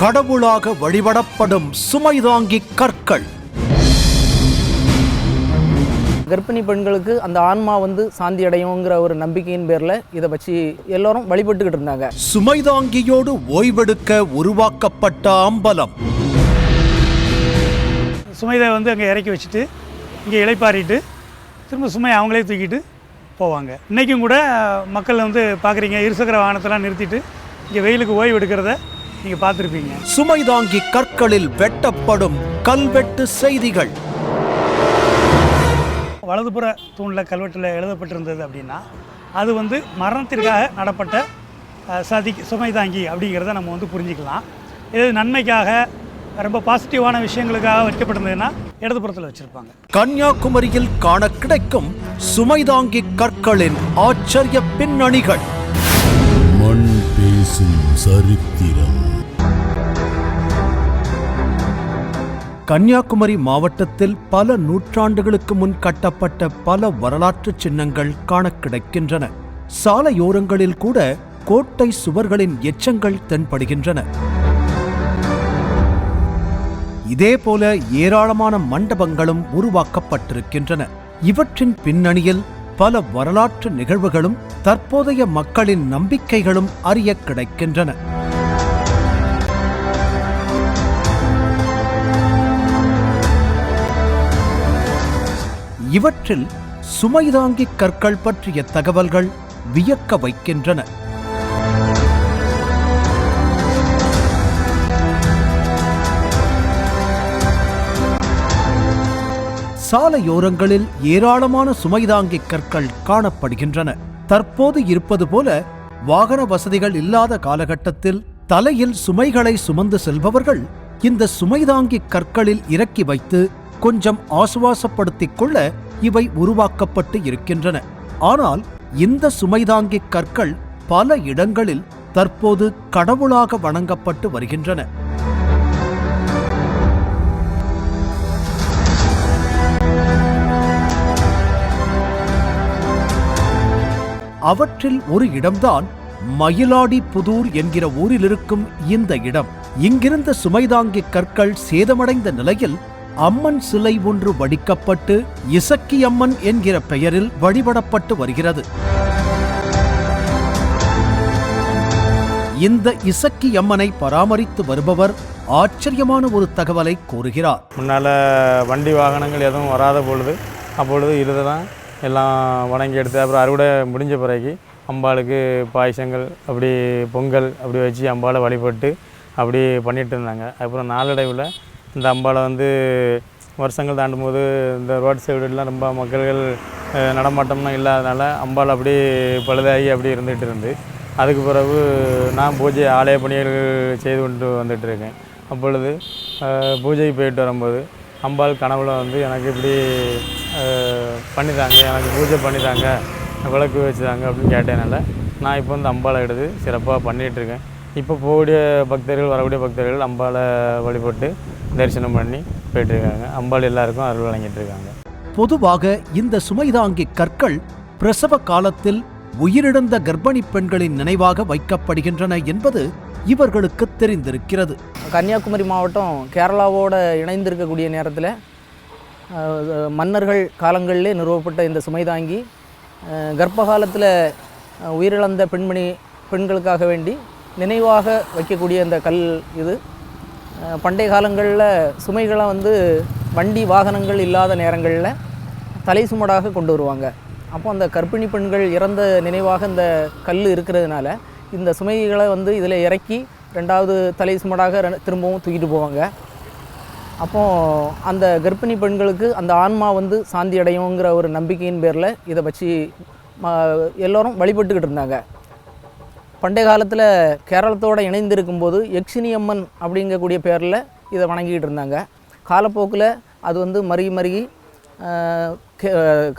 கடவுளாக வழிபடப்படும் சுமைதாங்கி கற்கள். கர்ப்பிணி பெண்களுக்கு அந்த ஆன்மா வந்து சாந்தி அடையுங்கிற ஒரு நம்பிக்கையின் பேரில் இதை வச்சு எல்லோரும் வழிபட்டுக்கிட்டு இருந்தாங்க. சுமைதாங்கியோடு ஓய்வெடுக்க உருவாக்கப்பட்ட அம்பலம். சுமைதை வந்து அங்கே இறக்கி வச்சுட்டு இங்கே இளைப்பாரிட்டு திரும்ப சுமையை அவங்களே தூக்கிட்டு போவாங்க. இன்றைக்கும் கூட மக்கள் வந்து பார்க்குறீங்க இருசக்கர வாகனத்தெல்லாம் நிறுத்திட்டு இங்கே வெயிலுக்கு ஓய்வு எடுக்கிறத நீங்கள் பார்த்துருப்பீங்க. சுமைதாங்கி கற்களில் வெட்டப்படும் கல்வெட்டு செய்திகள். வலதுபுற தூணில் கல்வெட்டில் எழுதப்பட்டிருந்தது அப்படின்னா அது வந்து மரணத்திற்காக நடப்பட்ட சதி சுமைதாங்கி அப்படிங்கிறத நம்ம வந்து புரிஞ்சுக்கலாம். இது நன்மைக்காக ரொம்ப பாசிட்டிவான விஷயங்களுக்காக வைக்கப்பட்டிருந்ததுன்னா இடதுபுறத்தில் வச்சுருப்பாங்க. கன்னியாகுமரியில் காண கிடைக்கும் சுமைதாங்கி கற்களின் ஆச்சரிய பின்னணிகள். மண் பேசும் சரித்திரம். கன்னியாகுமரி மாவட்டத்தில் பல நூற்றாண்டுகளுக்கு முன் கட்டப்பட்ட பல வரலாற்று சின்னங்கள் காண கிடைக்கின்றன. சாலையோரங்களில் கூட கோட்டை சுவர்களின் எச்சங்கள் தென்படுகின்றன. இதேபோல ஏராளமான மண்டபங்களும் உருவாக்கப்பட்டிருக்கின்றன. இவற்றின் பின்னணியில் பல வரலாற்று நிகழ்வுகளும் தற்போதைய மக்களின் நம்பிக்கைகளும் அறிய கிடைக்கின்றன. இவற்றில் சுமைதாங்கி கற்கள் பற்றிய தகவல்கள் வியக்க வைக்கின்றன. சாலையோரங்களில் ஏராளமான சுமைதாங்கி கற்கள் காணப்படுகின்றன. தற்போது இருப்பது போல வாகன வசதிகள் இல்லாத காலகட்டத்தில் தலையில் சுமைகளை சுமந்து செல்பவர்கள் இந்த சுமைதாங்கி கற்களில் இறக்கி வைத்து கொஞ்சம் ஆசுவாசப்படுத்திக் கொள்ள இவை உருவாக்கப்பட்டு இருக்கின்றன. ஆனால் இந்த சுமைதாங்கி கற்கள் பல இடங்களில் தற்போது கடவுளாக வணங்கப்பட்டு வருகின்றன. அவற்றில் ஒரு இடம்தான் மயிலாடி புதூர் என்கிற ஊரில் இருக்கும் இந்த இடம். இங்கிருந்த சுமைதாங்கி கற்கள் சேதமடைந்த நிலையில் அம்மன் சிலை ஒன்று வடிக்கப்பட்டு இசக்கி அம்மன் என்கிற பெயரில் வழிபடப்பட்டு வருகிறது. இந்த இசக்கி அம்மனை பராமரித்து வருபவர் ஆச்சரியமான ஒரு தகவலை கூறுகிறார். முன்னால் வண்டி வாகனங்கள் எதுவும் வராத பொழுது அப்பொழுது இதை தான் எல்லாம் வணங்கி எடுத்து அப்புறம் அறுவடை முடிஞ்ச பிறகு அம்பாளுக்கு பாயசங்கள் அப்படி பொங்கல் அப்படி வச்சு அம்பாளை வழிபட்டு அப்படி பண்ணிட்டு இருந்தாங்க. அப்புறம் நாளடைவில் இந்த அம்பாளை வந்து வருஷங்கள் தாண்டும் போது இந்த ரோட் சைடுலாம் ரொம்ப மக்கள்கள் நடமாட்டம்லாம் இல்லாதனால அம்பாள் அப்படி பழுதாகி அப்படி இருந்துகிட்டு இருந்து. அதுக்கு பிறகு நான் பூஜை ஆலய பணிகள் செய்து கொண்டு வந்துட்டு இருக்கேன். அப்பொழுது பூஜைக்கு போயிட்டு வரும்போது அம்பாள் கனவுல வந்து எனக்கு இப்படி அஹ், பண்ணித்தாங்க எனக்கு பூஜை பண்ணித்தாங்க விளக்கு வச்சுதாங்க அப்படின்னு கேட்டதுனால நான் இப்போ வந்து அம்பாளை எடுத்து சிறப்பாக பண்ணிகிட்டு இருக்கேன். இப்போ போகக்கூடிய பக்தர்கள் வரக்கூடிய பக்தர்கள் அம்பாளை வழிபட்டு தரிசனம் பண்ணி போயிட்டு இருக்காங்க அம்பாள் எல்லாருக்கும் அருள் வழங்கிட்டு இருக்காங்க பொதுவாக இந்த சுமைதாங்கி கற்கள் பிரசவ காலத்தில் உயிரிழந்த கர்ப்பிணி பெண்களின் நினைவாக வைக்கப்படுகின்றன என்பது இவர்களுக்கு தெரிந்திருக்கிறது. கன்னியாகுமரி மாவட்டம் கேரளாவோட இணைந்திருக்கக்கூடிய நேரத்தில் மன்னர்கள் காலங்களிலே நிறுவப்பட்ட இந்த சுமைதாங்கி கர்ப்ப காலத்தில் உயிரிழந்த பெண்மணி பெண்களுக்காக வேண்டி நினைவாக வைக்கக்கூடிய இந்த கல் இது. பண்டைய காலங்களில் சுமைகளை வந்து வண்டி வாகனங்கள் இல்லாத நேரங்களில் தலை சுமடாக கொண்டு வருவாங்க. அப்போ அந்த கர்ப்பிணி பெண்கள் இறந்த நினைவாக இந்த கல் இருக்கிறதுனால இந்த சுமைகளை வந்து இதில் இறக்கி ரெண்டாவது தலை சுமடாக திரும்பவும் தூக்கிட்டு போவாங்க. அப்போ அந்த கர்ப்பிணி பெண்களுக்கு அந்த ஆன்மா வந்து சாந்தி அடையுங்கிற ஒரு நம்பிக்கையின் பேரில் இதை வச்சு எல்லோரும் வழிபட்டுக்கிட்டு இருந்தாங்க. பண்டைய காலத்தில் கேரளத்தோடு இணைந்திருக்கும்போது யக்ஷினி அம்மன் அப்படிங்கக்கூடிய பேரில் இதை வணங்கிக்கிட்டு இருந்தாங்க. காலப்போக்கில் அது வந்து மருகி மருகி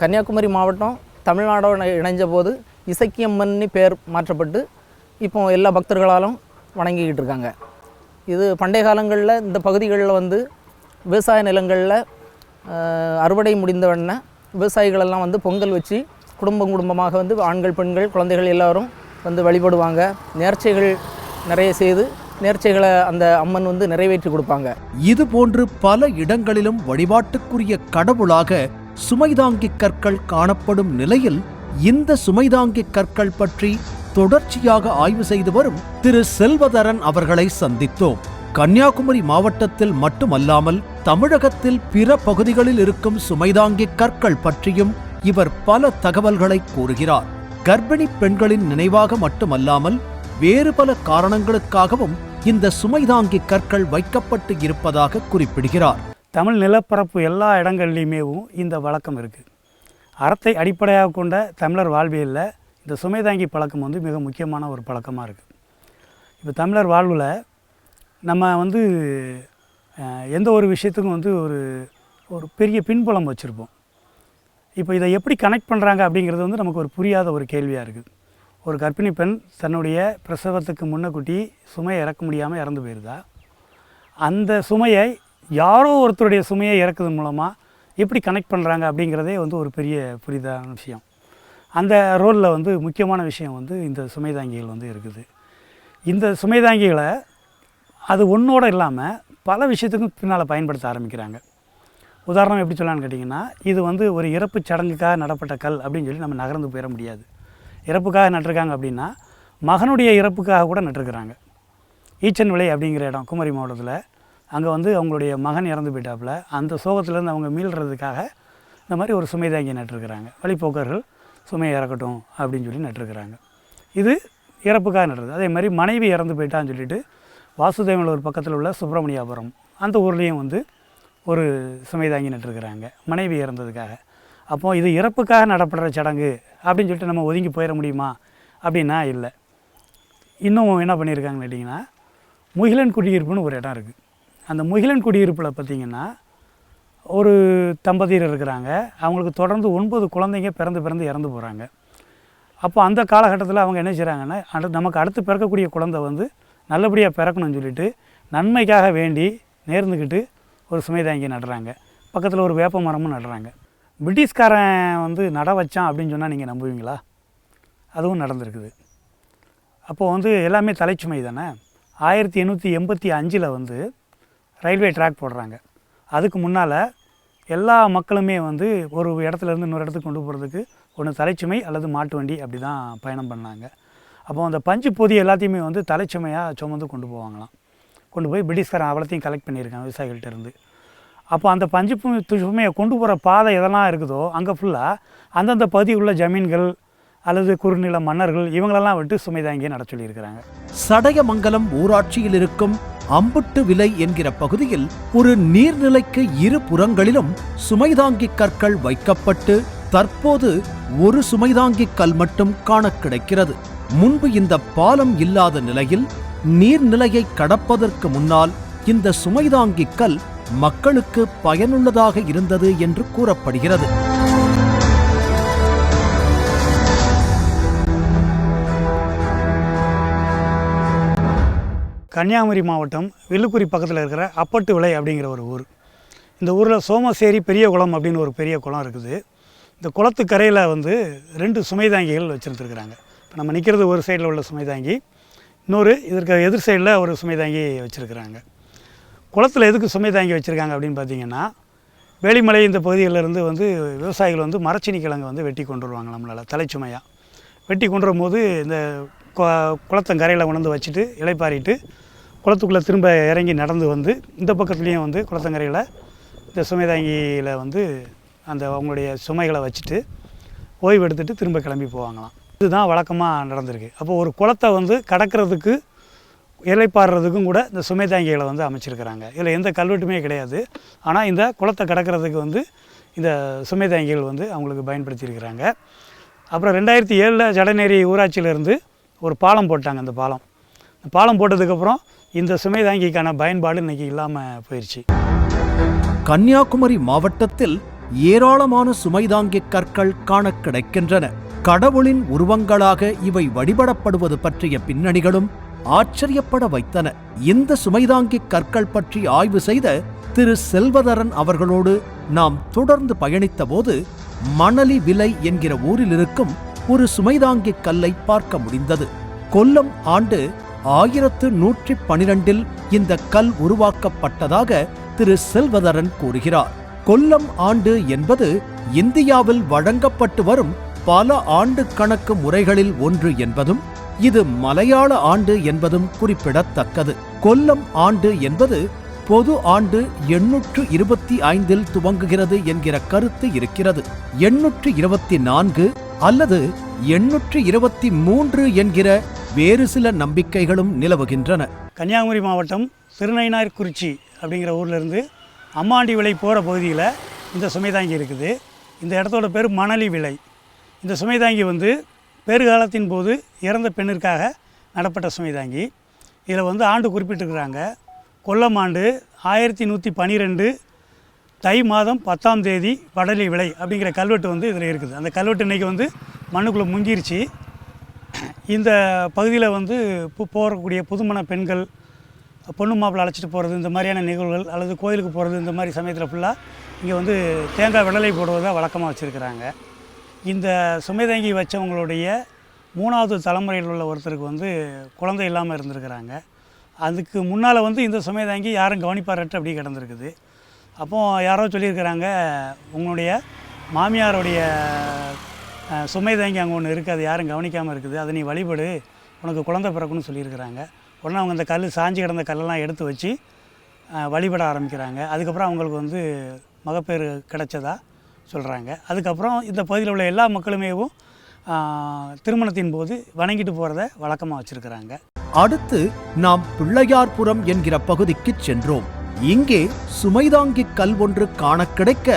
கன்னியாகுமரி மாவட்டம் தமிழ்நாடோட இணைஞ்ச போது இசக்கியம்மன்னு பேர் மாற்றப்பட்டு இப்போ எல்லா பக்தர்களாலும் வணங்கிக்கிட்டு இருக்காங்க. இது பண்டைய காலங்களில் இந்த பகுதிகளில் வந்து விவசாய நிலங்களில் அறுவடை முடிந்தவுடனே விவசாயிகளெல்லாம் வந்து பொங்கல் வச்சு குடும்பம் குடும்பமாக வந்து ஆண்கள் பெண்கள் குழந்தைகள் எல்லாரும் வந்து வழிபடுவாங்க. நேர்ச்சைகள் நிறைய செய்து நேர்ச்சைகளை அந்த அம்மன் வந்து நிறைவேற்றி கொடுப்பாங்க. இது போன்று பல இடங்களிலும் வழிபாட்டுக்குரிய கடவுளாக சுமைதாங்கி கற்கள் காணப்படும் நிலையில் இந்த சுமைதாங்கி கற்கள் பற்றி தொடர்ச்சியாக ஆய்வு செய்து வரும் திரு செல்வதரன் அவர்களை சந்தித்தோம். கன்னியாகுமரி மாவட்டத்தில் மட்டுமல்லாமல் தமிழகத்தில் பிற பகுதிகளில் இருக்கும் சுமைதாங்கி கற்கள் பற்றியும் இவர் பல தகவல்களை கூறுகிறார். கர்ப்பிணி பெண்களின் நினைவாக மட்டுமல்லாமல் வேறு பல காரணங்களுக்காகவும் இந்த சுமைதாங்கி கற்கள் வைக்கப்பட்டு இருப்பதாக குறிப்பிடுகிறார். தமிழ் நிலப்பரப்பு எல்லா இடங்கள்லையுமேவும் இந்த வழக்கம் இருக்குது அறத்தை அடிப்படையாக கொண்ட தமிழர் வாழ்வியலில் இந்த சுமைதாங்கி பழக்கம் வந்து மிக முக்கியமான ஒரு பழக்கமாக இருக்குது இப்போ தமிழர் வாழ்வில் நம்ம வந்து எந்த ஒரு விஷயத்துக்கும் வந்து ஒரு ஒரு பெரிய பின்புலம் வச்சுருப்போம். இப்போ இதை எப்படி கனெக்ட் பண்ணுறாங்க அப்படிங்கிறது வந்து நமக்கு ஒரு புரியாத ஒரு கேள்வியாக இருக்குது. ஒரு கர்ப்பிணி பெண் தன்னுடைய பிரசவத்துக்கு முன்னக்குட்டி சுமையை இறக்க முடியாமல் இறந்து போயிருதா? அந்த சுமையை யாரோ ஒருத்தருடைய சுமையை இறக்குது மூலமாக எப்படி கனெக்ட் பண்ணுறாங்க அப்படிங்கிறதே வந்து ஒரு பெரிய புரிதான விஷயம். அந்த ரோலில் வந்து முக்கியமான விஷயம் வந்து இந்த சுமைதாங்கிகள் வந்து இருக்குது. இந்த சுமைதாங்கிகளை அது ஒன்றோடு இல்லாமல் பல விஷயத்துக்கும் பின்னால் பயன்படுத்த ஆரம்பிக்கிறாங்க. உதாரணம் எப்படி சொல்லலான்னு கேட்டிங்கன்னா இது வந்து ஒரு இறப்பு சடங்குக்காக நடப்பட்ட கல் அப்படின்னு சொல்லி நம்ம நகர்ந்து போயிட முடியாது. இறப்புக்காக நட்டிருக்காங்க அப்படின்னா மகனுடைய இறப்புக்காக கூட நட்டிருக்கிறாங்க. ஈச்சன் விலை அப்படிங்கிற இடம் குமரி மாவட்டத்தில் அங்கே வந்து அவங்களுடைய மகன் இறந்து போயிட்டாப்புல அந்த சோகத்திலேருந்து அவங்க மீள்றதுக்காக இந்த மாதிரி ஒரு சுமை தாங்கி நட்டிருக்கிறாங்க. வழிப்போக்கர்கள் சுமையை இறக்கட்டும் அப்படின்னு சொல்லி நட்டிருக்கிறாங்க. இது இறப்புக்காக நடுறது அதே மாதிரி மனைவி இறந்து போயிட்டான்னு சொல்லிட்டு வாசுதேவன் ஒரு பக்கத்தில் உள்ள சுப்பிரமணியாபுரம் அந்த ஊர்லேயும் வந்து ஒரு சுமை தாங்கி நட்டுருக்குறாங்க மனைவி இறந்ததுக்காக. அப்போது இது இறப்புக்காக நடப்படுற சடங்கு அப்படின்னு சொல்லிட்டு நம்ம ஒதுங்கி போயிட முடியுமா? அப்படின்னா இல்லை. இன்னும் என்ன பண்ணியிருக்காங்கன்னு கேட்டிங்கன்னா முகிலன் குடியிருப்புன்னு ஒரு இடம் இருக்குது அந்த முகிலன் குடியிருப்பில் பார்த்திங்கன்னா ஒரு தம்பதியர் இருக்கிறாங்க. அவங்களுக்கு தொடர்ந்து ஒன்பது குழந்தைங்க பிறந்து பிறந்து இறந்து போகிறாங்க அப்போ அந்த காலகட்டத்தில் அவங்க என்ன செய்கிறாங்கன்னா அடு நமக்கு அடுத்து பிறக்கக்கூடிய குழந்தை வந்து நல்லபடியாக பிறக்கணும்னு சொல்லிட்டு நன்மைக்காக வேண்டி நேர்ந்துக்கிட்டு ஒரு சுமைதாங்கி நடுறாங்க. பக்கத்தில் ஒரு வேப்ப மரமும் நடுறாங்க. பிரிட்டிஷ்காரன் வந்து நட வச்சான் அப்படின்னு சொன்னால் நீங்கள் நம்புவீங்களா? அதுவும் நடந்திருக்குது. அப்போது வந்து எல்லாமே தலைச்சுமை தானே? ஆயிரத்தி எண்ணூற்றி எண்பத்தி அஞ்சில் வந்து ரயில்வே ட்ராக் போடுறாங்க. அதுக்கு முன்னால் எல்லா மக்களுமே வந்து ஒரு இடத்துல இருந்து இன்னொரு இடத்துக்கு கொண்டு போகிறதுக்கு ஒன்று தலைச்சுமை அல்லது மாட்டு வண்டி அப்படி தான் பயணம் பண்ணாங்க. அப்போ அந்த பஞ்சு பொதி எல்லாத்தையுமே வந்து தலைச்சுமையாக சுமந்து கொண்டு போவாங்களாம். கொண்டு போய் பிரிட்டிஷ்காரன் அவ்வளோத்தையும் கலெக்ட் பண்ணியிருக்காங்க விவசாயிகள்கிட்ட இருந்து. அப்போ அந்த பஞ்சு பு- கொண்டு போகிற பாதை எதெல்லாம் இருக்குதோ அங்கே ஃபுல்லாக அந்தந்த பகுதி உள்ள ஜமீன்கள் அல்லது குறுநில மன்னர்கள் இவங்களெல்லாம் விட்டு சுமை தாங்கி நட சொல்லியிருக்கிறாங்க. சடையமங்கலம் ஊராட்சியில் இருக்கும் அம்புட்டு விலை என்கிற பகுதியில் ஒரு நீர்நிலைக்கு இரு புறங்களிலும் சுமைதாங்கி கற்கள் வைக்கப்பட்டு தற்போது ஒரு சுமைதாங்கி கல் மட்டும் காண கிடைக்கிறது. முன்பு இந்த பாலம் இல்லாத நிலையில் நீர்நிலையை கடப்பதற்கு முன்னால் இந்த சுமைதாங்கி கல் மக்களுக்கு பயனுள்ளதாக இருந்தது என்று கூறப்படுகிறது. கன்னியாகுமரி மாவட்டம் வில்லுக்குரி பக்கத்தில் இருக்கிற அப்பட்டு விலை அப்படிங்கிற ஒரு ஊர். இந்த ஊரில் சோமசேரி பெரிய குளம் அப்படின்னு ஒரு பெரிய குளம் இருக்குது. இந்த குளத்துக்கரையில் வந்து ரெண்டு சுமைதாங்கிகள் வச்சுருந்துருக்குறாங்க. இப்போ நம்ம நிற்கிறது ஒரு சைடில் உள்ள சுமைதாங்கி இன்னொரு இதற்கு எதிர் சைடில் ஒரு சுமைதாங்கி வச்சுருக்குறாங்க. குளத்தில் எதுக்கு சுமைதாங்கி வச்சுருக்காங்க அப்படின்னு பார்த்தீங்கன்னா வேலிமலை இந்த பகுதியிலேருந்து வந்து விவசாயிகள் வந்து மரச்சினி கிழங்கு வந்து வெட்டி கொண்டு வருவாங்க நம்மளால் தலைச்சுமையாக வெட்டி கொண்டு வரும்போது இந்த கு- குளத்தங்கரையில் உணர்ந்து வச்சுட்டு இலைப்பாரிட்டு குளத்துக்குள்ளே திரும்ப இறங்கி நடந்து வந்து இந்த பக்கத்துலேயும் வந்து குளத்தங்கரையில் இந்த சுமைதாங்கியில் வந்து அந்த அவங்களுடைய சுமைகளை வச்சுட்டு ஓய்வு எடுத்துகிட்டு திரும்ப கிளம்பி போவாங்களாம். இதுதான் வழக்கமாக நடந்திருக்கு. அப்போ ஒரு குளத்தை வந்து கடக்கிறதுக்கு இலைப்பாடுறதுக்கும் கூட இந்த சுமைதாங்கிகளை வந்து அமைச்சிருக்கிறாங்க. இதில் எந்த கல்வெட்டுமே கிடையாது. ஆனால் இந்த குளத்தை கடக்கிறதுக்கு வந்து இந்த சுமைதாங்கிகள் வந்து அவங்களுக்கு பயன்படுத்தியிருக்கிறாங்க. அப்புறம் ரெண்டாயிரத்தி ஏழில் ஜடநேரி ஊராட்சியிலேருந்து ஒரு பாலம் போட்டாங்க அந்த பாலம். இந்த பாலம் போட்டதுக்கப்புறம் இந்த சுமைதாங்கிக்கான பயன்பாடு இன்றைக்கி இல்லாமல் போயிடுச்சு கன்னியாகுமரி மாவட்டத்தில் ஏராளமான சுமைதாங்கி கற்கள் காண கிடைக்கின்றன. கடவுளின் உருவங்களாக இவை வழிபடப்படுவது பற்றிய பின்னணிகளும் ஆச்சரியப்பட வைத்தன. இந்த சுமைதாங்கி கற்கள் பற்றி ஆய்வு செய்த திரு செல்வதரன் அவர்களோடு நாம் தொடர்ந்து பயணித்த போது மணலி விலை என்கிற ஊரில் இருக்கும் ஒரு சுமைதாங்கி கல்லை பார்க்க முடிந்தது. கொல்லம் ஆண்டு ஆயிரத்து நூற்றி பனிரெண்டில் இந்த கல் உருவாக்கப்பட்டதாக திரு செல்வதரன் கூறுகிறார். கொல்லம் ஆண்டு என்பது இந்தியாவில் வழங்கப்பட்டு வரும் பல ஆண்டு கணக்கு முறைகளில் ஒன்று என்பதும் இது மலையாள ஆண்டு என்பதும் குறிப்பிடத்தக்கது. கொல்லம் ஆண்டு என்பது பொது ஆண்டு எண்ணூற்று இருபத்தி ஐந்தில் துவங்குகிறது என்கிற கருத்து இருக்கிறது. எண்ணூற்று இருபத்தி நான்கு அல்லது எண்ணூற்று இருபத்தி மூன்று என்கிற வேறு சில நம்பிக்கைகளும் நிலவுகின்றன. கன்னியாகுமரி மாவட்டம் திருநயினார்குறிச்சி அப்படிங்கிற ஊர்லேருந்து அம்மாண்டி விலை போகிற பகுதியில் இந்த சுமைதாங்கி இருக்குது. இந்த இடத்தோட பேர் மணலி விலை இந்த சுமைதாங்கி வந்து பேறுகாலத்தின் போது இறந்த பெண்ணிற்காக நடப்பட்ட சுமைதாங்கி. இதில் வந்து ஆண்டு குறிப்பிட்டிருக்கிறாங்க. கொல்லம் ஆண்டு ஆயிரத்தி நூற்றி பன்னிரெண்டு தை மாதம் பத்தாம் தேதி வடலி விலை அப்படிங்கிற கல்வெட்டு வந்து இதில் இருக்குது. அந்த கல்வெட்டு இன்றைக்கி வந்து மண்ணுக்குள்ளே முங்கிருச்சு. இந்த பகுதியில் வந்து பு போகக்கூடிய புதுமண பெண்கள் பொண்ணு மாப்பிள்ளை அழைச்சிட்டு போகிறது இந்த மாதிரியான நிகழ்வுகள் அல்லது கோயிலுக்கு போகிறது இந்த மாதிரி சமயத்தில் ஃபுல்லாக இங்கே வந்து தேங்காய் விடலை போடுவதாக வழக்கமாக வச்சுருக்கிறாங்க. இந்த சுமைதாங்கி வச்சவங்களுடைய மூணாவது தலைமுறையில் உள்ள ஒருத்தருக்கு வந்து குழந்தை இல்லாமல் இருந்திருக்கிறாங்க. அதுக்கு முன்னால் வந்து இந்த சுமைதாங்கி யாரும் கவனிப்பாரற்று அப்படி கிடந்திருக்குது. அப்போது யாரோ சொல்லியிருக்கிறாங்க உங்களுடைய மாமியாருடைய சுமை தாங்கி அங்கே ஒன்று இருக்குது அது யாரும் கவனிக்காமல் இருக்குது. அதை நீ வழிபடு. உனக்கு குழந்தை பிறக்குன்னு சொல்லியிருக்கிறாங்க. உடனே அவங்க அந்த கல் சாஞ்சி கிடந்த கல்லெல்லாம் எடுத்து வச்சு வழிபட ஆரம்பிக்கிறாங்க. அதுக்கப்புறம் அவங்களுக்கு வந்து மகப்பேறு கிடச்சதா? சொல்கிறாங்க அதுக்கப்புறம் இந்த பகுதியில் உள்ள எல்லா மக்களுமேவும் திருமணத்தின் போது வணங்கிட்டு போகிறத வழக்கமாக வச்சுருக்கிறாங்க. அடுத்து நாம் பிள்ளையார்புரம் என்கிற பகுதிக்கு சென்றோம். இங்கே சுமைதாங்கி கல் ஒன்று காண கிடைக்க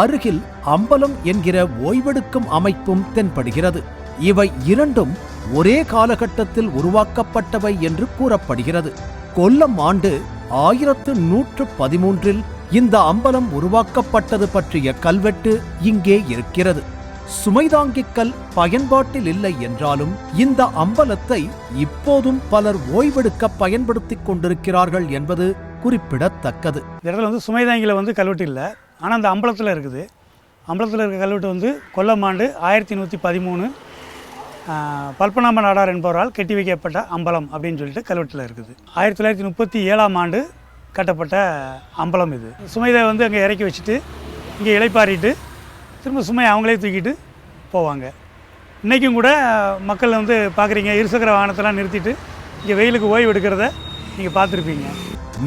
அருகில் அம்பலம் என்கிற ஓய்வெடுக்கும் அமைப்பும் தென்படுகிறது. இவை இரண்டும் ஒரே காலகட்டத்தில் உருவாக்கப்பட்டவை என்று கூறப்படுகிறது. கொல்லம் ஆண்டு ஆயிரத்து நூற்று பதிமூன்றில் இந்த அம்பலம் உருவாக்கப்பட்டது பற்றிய கல்வெட்டு இங்கே இருக்கிறது. சுமைதாங்கிக் கல் பயன்பாட்டில் இல்லை என்றாலும் இந்த அம்பலத்தை இப்போதும் பலர் ஓய்வெடுக்க பயன்படுத்திக் கொண்டிருக்கிறார்கள் என்பது குறிப்பிடத்தக்கது. இந்த இடத்துல வந்து சுமைதாங்கியில் வந்து கல்வெட்டு இல்லை. ஆனால் அந்த அம்பலத்தில் இருக்குது. அம்பலத்தில் இருக்க கல்வெட்டு வந்து கொல்லம் ஆண்டு ஆயிரத்தி நூற்றி பதிமூணு பல்பநாம நாடார் என்பவரால் கட்டி வைக்கப்பட்ட அம்பலம் அப்படின்னு சொல்லிட்டு கல்வெட்டில் இருக்குது. ஆயிரத்தி தொள்ளாயிரத்தி முப்பத்தி ஏழாம் ஆண்டு கட்டப்பட்ட அம்பலம் இது. சுமைதை வந்து அங்கே இறக்கி வச்சுட்டு இங்கே இலைப்பாரிட்டு திரும்ப சுமையை அவங்களே தூக்கிட்டு போவாங்க. இன்றைக்கும் கூட மக்கள் வந்து பார்க்குறீங்க இருசக்கர வாகனத்தெல்லாம் நிறுத்திட்டு இங்கே வெயிலுக்கு ஓய்வு எடுக்கிறத நீங்கள் பார்த்துருப்பீங்க.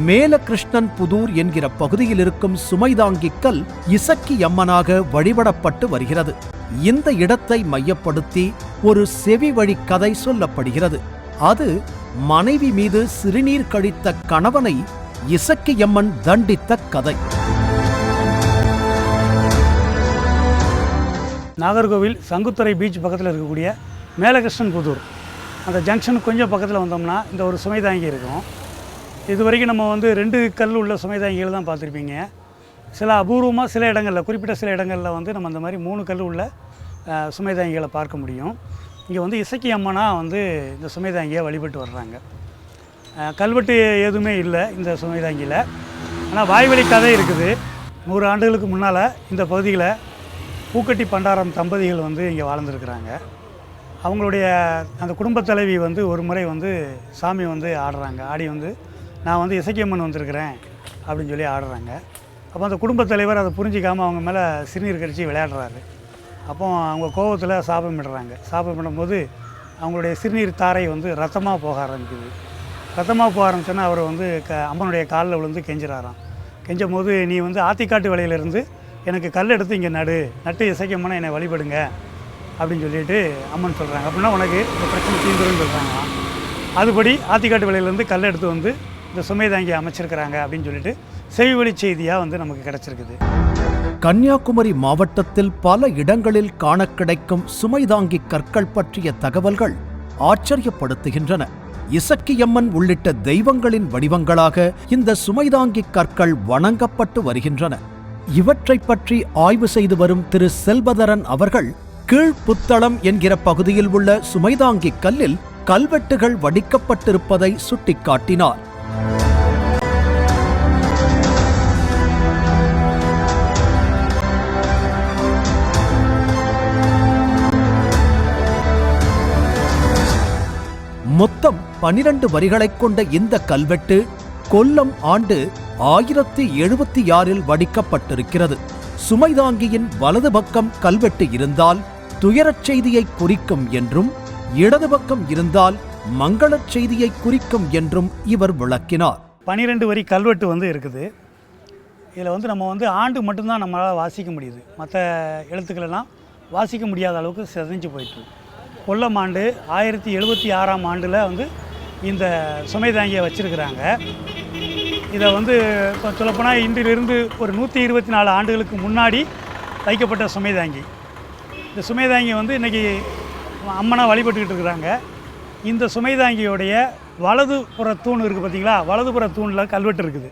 மேலகிருஷ்ணன் புதூர் என்கிற பகுதியில் இருக்கும் சுமைதாங்கிக்கல் இசக்கி அம்மனாக வழிபடப்பட்டு வருகிறது. இந்த இடத்தை மையப்படுத்தி ஒரு செவி வழி கதை சொல்லப்படுகிறது. அது மனைவி மீது சிறுநீர் கழித்த கணவனை இசக்கியம்மன் தண்டித்த கதை. நாகர்கோவில் சங்குத்துறை பீச் பக்கத்தில் இருக்கக்கூடிய மேலகிருஷ்ணன் புதூர். அந்த ஜங்ஷன் கொஞ்சம் பக்கத்தில் வந்தோம்னா இந்த ஒரு சுமைதாங்கி இருக்கும். இது வரைக்கும் நம்ம வந்து ரெண்டு கல் உள்ள சுமைதாங்கிகள் தான் பார்த்துருப்பீங்க. சில அபூர்வமாக சில இடங்களில் குறிப்பிட்ட சில இடங்களில் வந்து நம்ம அந்த மாதிரி மூணு கல் உள்ள சுமைதாங்கிகளை பார்க்க முடியும். இங்கே வந்து இசக்கி அம்மனாக வந்து இந்த சுமைதாங்கியை வழிபட்டு வர்றாங்க. கல்வெட்டு எதுவுமே இல்லை இந்த சுமைதாங்கியில் ஆனால் வாய்வழி கதை இருக்குது. நூறு ஆண்டுகளுக்கு முன்னால் இந்த பகுதியில் பூக்கட்டி பண்டாரம் தம்பதிகள் வந்து இங்கே வாழ்ந்துருக்குறாங்க. அவங்களுடைய அந்த குடும்பத் தலைவி வந்து ஒரு முறை வந்து சாமி வந்து ஆடுறாங்க. ஆடி வந்து நான் வந்து இசைக்கியம்மன் வந்திருக்கிறேன் அப்படின்னு சொல்லி ஆடுறாங்க. அப்போ அந்த குடும்பத் தலைவர் அதை புரிஞ்சிக்காமல் அவங்க மேலே சிறுநீர் கடிச்சு விளையாடுறாரு. அப்போ அவங்க கோபத்தில் சாபமிடுறாங்க சாபமிடும்போது அவங்களுடைய சிறுநீர் தாரை வந்து ரத்தமாக போக ஆரம்பிக்குது. ரத்தமாக போக ஆரம்பித்தோன்னா அவர் வந்து க அம்மனுடைய காலில் விழுந்து கெஞ்சுறாராம். கெஞ்சும் போது நீ வந்து ஆத்திக்காட்டு வலையிலிருந்து எனக்கு கல் எடுத்து இங்கே நடு. நட்டு இசைக்கம்மனை என்னை வழிபடுங்க. அப்படின்னு சொல்லிட்டு அம்மன் சொல்கிறாங்க அப்படின்னா உனக்கு இந்த பிரச்சனை தீந்துருன்னு சொல்கிறாங்களாம் அதுபடி ஆத்திக்காட்டு விலையிலேருந்து கல் எடுத்து வந்து இந்த சுமைதாங்கி அமைச்சிருக்கிறாங்க அப்படின்னு சொல்லிட்டு செவிவழி செய்தியாக வந்து நமக்கு கிடச்சிருக்குது. கன்னியாகுமரி மாவட்டத்தில் பல இடங்களில் காண கிடைக்கும் சுமைதாங்கி கற்கள் பற்றிய தகவல்கள் ஆச்சரியப்படுத்துகின்றன. இசக்கியம்மன் உள்ளிட்ட தெய்வங்களின் வடிவங்களாக இந்த சுமைதாங்கி கற்கள் வணங்கப்பட்டு வருகின்றன. இவற்றைப் பற்றி ஆய்வு செய்து வரும் திரு செல்வதரன் அவர்கள் கீழ்ப்புத்தளம் என்கிற பகுதியில் உள்ள சுமைதாங்கி கல்லில் கல்வெட்டுகள் வடிக்கப்பட்டிருப்பதை சுட்டிக்காட்டினார். மொத்தம் பனிரண்டு வரிகளைக் கொண்ட இந்த கல்வெட்டு கொல்லம் ஆண்டு ஆயிரத்தி எழுபத்தி ஆறில் வடிக்கப்பட்டிருக்கிறது. சுமைதாங்கியின் வலது பக்கம் கல்வெட்டு இருந்தால் துயரச் செய்தியை குறிக்கும் என்றும் இடது பக்கம் இருந்தால் மங்களச் செய்தியை குறிக்கும் என்றும் இவர் விளக்கினார். பனிரெண்டு வரி கல்வெட்டு வந்து இருக்குது. இதில் வந்து நம்ம வந்து ஆண்டு மட்டும்தான் நம்மளால் வாசிக்க முடியுது. மற்ற எழுத்துக்களெல்லாம் வாசிக்க முடியாத அளவுக்கு சிதஞ்சு போயிட்டு கொல்லம் ஆண்டு ஆயிரத்தி எழுபத்தி ஆறாம் ஆண்டில் வந்து இந்த சுமைதாங்கியை வச்சுருக்கிறாங்க. இதை வந்து இப்போ சொல்லப்போனால் இன்றிலிருந்து ஒரு நூற்றி இருபத்தி நாலு ஆண்டுகளுக்கு முன்னாடி வைக்கப்பட்ட சுமைதாங்கி இந்த சுமைதாங்கி வந்து இன்றைக்கி அம்மனாக வழிபட்டுக்கிட்டு இருக்கிறாங்க. இந்த சுமைதாங்கியோடைய வலதுபுற தூண் இருக்குது பார்த்தீங்களா வலதுபுற தூணில் கல்வெட்டு இருக்குது.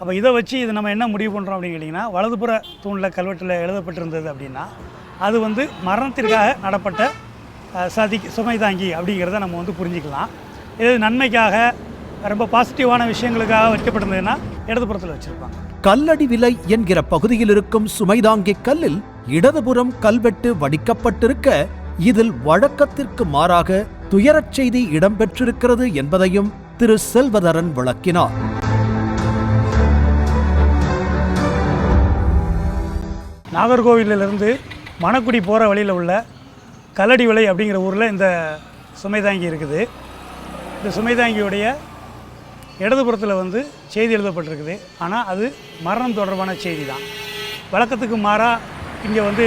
அப்போ இதை வச்சு இது நம்ம என்ன முடிவு பண்ணுறோம் அப்படின்னு கேட்டிங்கன்னா வலதுபுற தூணில் கல்வெட்டில் எழுதப்பட்டிருந்தது அப்படின்னா அது வந்து மரணத்திற்காக நடப்பட்ட சதி சுமைதாங்கி அப்படிங்கிறத நம்ம வந்து புரிஞ்சுக்கலாம். இது நன்மைக்காக ரொம்ப பாசிட்டிவான விஷயங்களுக்காக வைக்கப்பட்டிருந்ததுன்னா இடதுபுறத்தில் வச்சுருப்பாங்க. கல்லடி விலை என்கிற பகுதியில் இருக்கும் சுமைதாங்கி கல்லில் இடதுபுறம் கல்வெட்டு வடிக்கப்பட்டிருக்க இதில் வழக்கத்திற்கு மாறாக துயரச் செய்தி இடம்பெற்றிருக்கிறது என்பதையும் திரு செல்வதரன் விளக்கினார். நாகர்கோவிலிருந்து மணக்குடி போகிற வழியில் உள்ள கல்லடி விலை அப்படிங்கிற ஊரில் இந்த சுமைதாங்கி இருக்குது. இந்த சுமைதாங்கியுடைய இடதுபுறத்தில் வந்து செய்தி எழுதப்பட்டிருக்குது. ஆனால் அது மரணம் தொடர்பான செய்தி தான் வழக்கத்துக்கு மாறாக இங்கே வந்து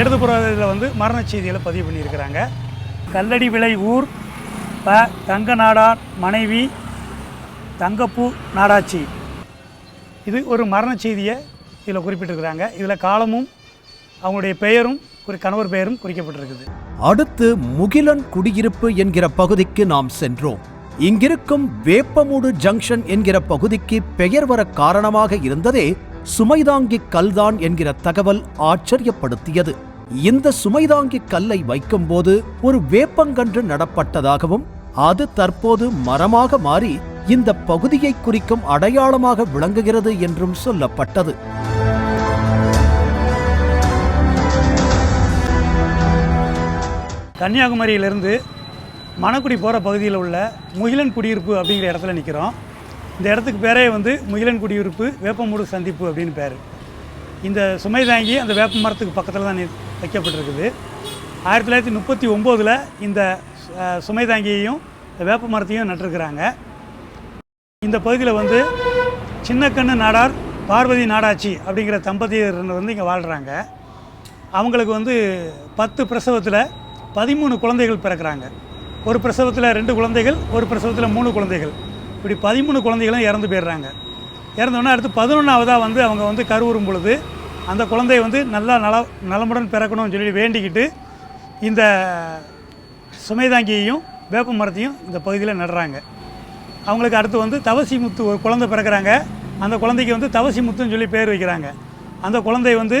இடதுபுறத்தில் வந்து மரண செய்திகளை பதிவு பண்ணியிருக்கிறாங்க. கல்லடி விலை ஊர் ப தங்க நாடார் மனைவி தங்கப்பூ நாடாச்சி இது ஒரு மரண செய்தியை இதில் குறிப்பிட்டிருக்கிறாங்க. இதில் காலமும் அவங்களுடைய பெயரும் ஒரு கணவர் பெயரும் குறிக்கப்பட்டிருக்குது. அடுத்து முகிலன் குடியிருப்பு என்கிற பகுதிக்கு நாம் சென்றோம். இங்கிருக்கும் வேப்பமூடு ஜங்ஷன் என்கிற பகுதிக்கு பெயர் வர காரணமாக இருந்ததே சுமைதாங்கி கல்தான் என்கிற தகவல் ஆச்சரியப்படுத்தியது. இந்த சுமைதாங்கி கல்லை வைக்கும்போது ஒரு வேப்பங்கன்று நடப்பட்டதாகவும் அது தற்போது மரமாக மாறி இந்த பகுதியை குறிக்கும் அடையாளமாக விளங்குகிறது என்றும் சொல்லப்பட்டது. கன்னியாகுமரியிலிருந்து மணக்குடி போகிற பகுதியில் உள்ள முகிலன் குடியிருப்பு அப்படிங்கிற இடத்துல நிற்கிறோம் இந்த இடத்துக்கு பேரே வந்து முகிலன் குடியிருப்பு வேப்பமூடு சந்திப்பு அப்படின்னு பேர். இந்த சுமை தாங்கி அந்த வேப்ப மரத்துக்கு பக்கத்தில் தான் நி- வைக்கப்பட்டிருக்குது. ஆயிரத்தி தொள்ளாயிரத்தி முப்பத்தி ஒம்போதில் இந்த சுமை தாங்கியையும் வேப்ப மரத்தையும் நட்டிருக்கிறாங்க. இந்த பகுதியில் வந்து சின்னக்கண்ணு நாடார் பார்வதி நாடாச்சி அப்படிங்கிற தம்பதியர் வந்து இங்கே வாழ்கிறாங்க அவங்களுக்கு வந்து பத்து பிரசவத்தில் பதிமூணு குழந்தைகள் பிறக்கிறாங்க. ஒரு பிரசவத்தில் ரெண்டு குழந்தைகள் ஒரு பிரசவத்தில் மூணு குழந்தைகள். இப்படி பதிமூணு குழந்தைகளும் இறந்து போயிடுறாங்க. இறந்தோடனே அடுத்து பதினொன்றாவதாக வந்து அவங்க வந்து கருவுறும் பொழுது அந்த குழந்தை வந்து நல்லா நல நலமுடன் பிறக்கணும்னு சொல்லி வேண்டிக்கிட்டு இந்த சுமைதாங்கியையும் வேப்ப மரத்தையும் இந்த பகுதியில் நடுறாங்க. அவங்களுக்கு அடுத்து வந்து தவசி முத்து ஒரு குழந்தை பிறக்கிறாங்க. அந்த குழந்தைக்கு வந்து தவசி முத்துன்னு சொல்லி பேர் வைக்கிறாங்க. அந்த குழந்தை வந்து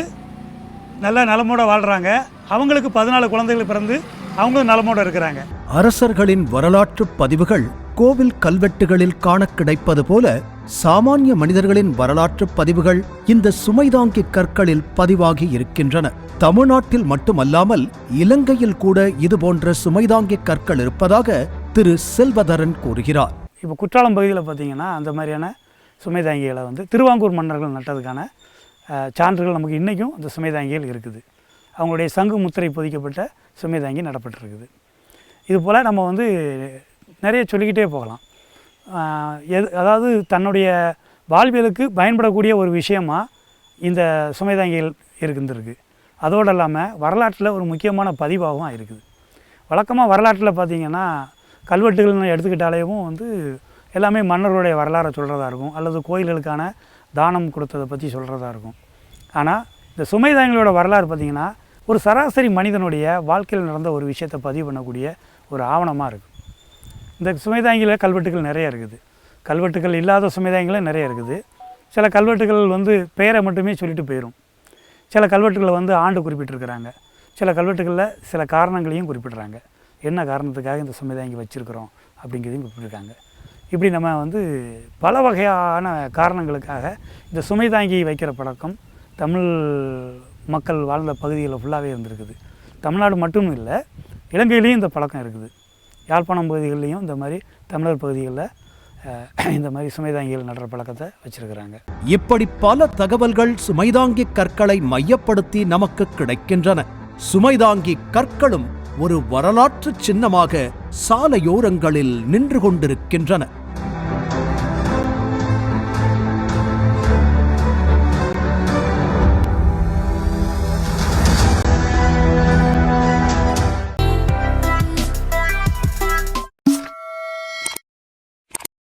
நல்லா நலமோட வாழ்கிறாங்க அவங்களுக்கு பதினாலு குழந்தைகள் பிறந்து அவங்களும் நலமோட இருக்கிறாங்க. அரசர்களின் வரலாற்றுப் பதிவுகள் கோவில் கல்வெட்டுகளில் காண கிடைப்பது போல சாமானிய மனிதர்களின் வரலாற்றுப் பதிவுகள் இந்த சுமைதாங்கி கற்களில் பதிவாகி இருக்கின்றன. தமிழ்நாட்டில் மட்டுமல்லாமல் இலங்கையில் கூட இதுபோன்ற சுமைதாங்கி கற்கள் இருப்பதாக திரு செல்வதரன் கூறுகிறார். இப்போ குற்றாலம் பகுதியில் பார்த்தீங்கன்னா அந்த மாதிரியான சுமைதாங்கிகளை வந்து திருவாங்கூர் மன்னர்கள் நட்டதுக்கான சான்றுகள் நமக்கு இன்றைக்கும் அந்த சுமைதாங்கிகள் இருக்குது. அவங்களுடைய சங்கு முத்திரை பொதிக்கப்பட்ட சுமைதாங்கி நடப்பட்டிருக்குது. இது போல் நம்ம வந்து நிறைய சொல்லிக்கிட்டே போகலாம். எது அதாவது தன்னுடைய வாழ்வியலுக்கு பயன்படக்கூடிய ஒரு விஷயமாக இந்த சுமைதாங்கிகள் இருக்கின்றிருக்கு அதோடு இல்லாமல் வரலாற்றில் ஒரு முக்கியமான பதிவாகவும் இருக்குது வழக்கமாக வரலாற்றில் பார்த்தீங்கன்னா கல்வெட்டுகள்னு எடுத்துக்கிட்டாலேயும் வந்து எல்லாமே மன்னர்களுடைய வரலாறை சொல்கிறதா இருக்கும் அல்லது கோயில்களுக்கான தானம் கொடுத்ததை பற்றி சொல்கிறதா இருக்கும். ஆனால் இந்த சுமைதாங்கிகளோட வரலாறு பார்த்திங்கன்னா ஒரு சராசரி மனிதனுடைய வாழ்க்கையில் நடந்த ஒரு விஷயத்தை பதிவு பண்ணக்கூடிய ஒரு ஆவணமாக இருக்குது இந்த சுமைதாங்கியில் கல்வெட்டுகள் நிறைய இருக்குது. கல்வெட்டுகள் இல்லாத சுமைதாங்கிகளும் நிறைய இருக்குது. சில கல்வெட்டுகள் வந்து பெயரை மட்டுமே சொல்லிட்டு போயிடும் சில கல்வெட்டுகளை வந்து ஆண்டு குறிப்பிட்டிருக்கிறாங்க. சில கல்வெட்டுகளில் சில காரணங்களையும் குறிப்பிட்றாங்க. என்ன காரணத்துக்காக இந்த சுமைதாங்கி வச்சுருக்கிறோம் அப்படிங்கிறதையும் குறிப்பிட்டிருக்காங்க. இப்படி நம்ம வந்து பல வகையான காரணங்களுக்காக இந்த சுமைதாங்கி வைக்கிற பழக்கம் தமிழ் மக்கள் வாழ்ந்த பகுதிகளில் ஃபுல்லாகவே இருந்திருக்குது. தமிழ்நாடு மட்டும் இல்லை இலங்கையிலையும் இந்த பழக்கம் இருக்குது. யாழ்ப்பாணம் பகுதிகளிலையும் இந்த மாதிரி தமிழர் பகுதிகளில் இந்த மாதிரி சுமைதாங்கிகள் நடுற பழக்கத்தை வச்சிருக்கிறாங்க. இப்படி பல தகவல்கள் சுமைதாங்கி கற்களை மையப்படுத்தி நமக்கு கிடைக்கின்றன. சுமைதாங்கி கற்களும் ஒரு வரலாற்று சின்னமாக சாலையோரங்களில் நின்று கொண்டிருக்கின்றன.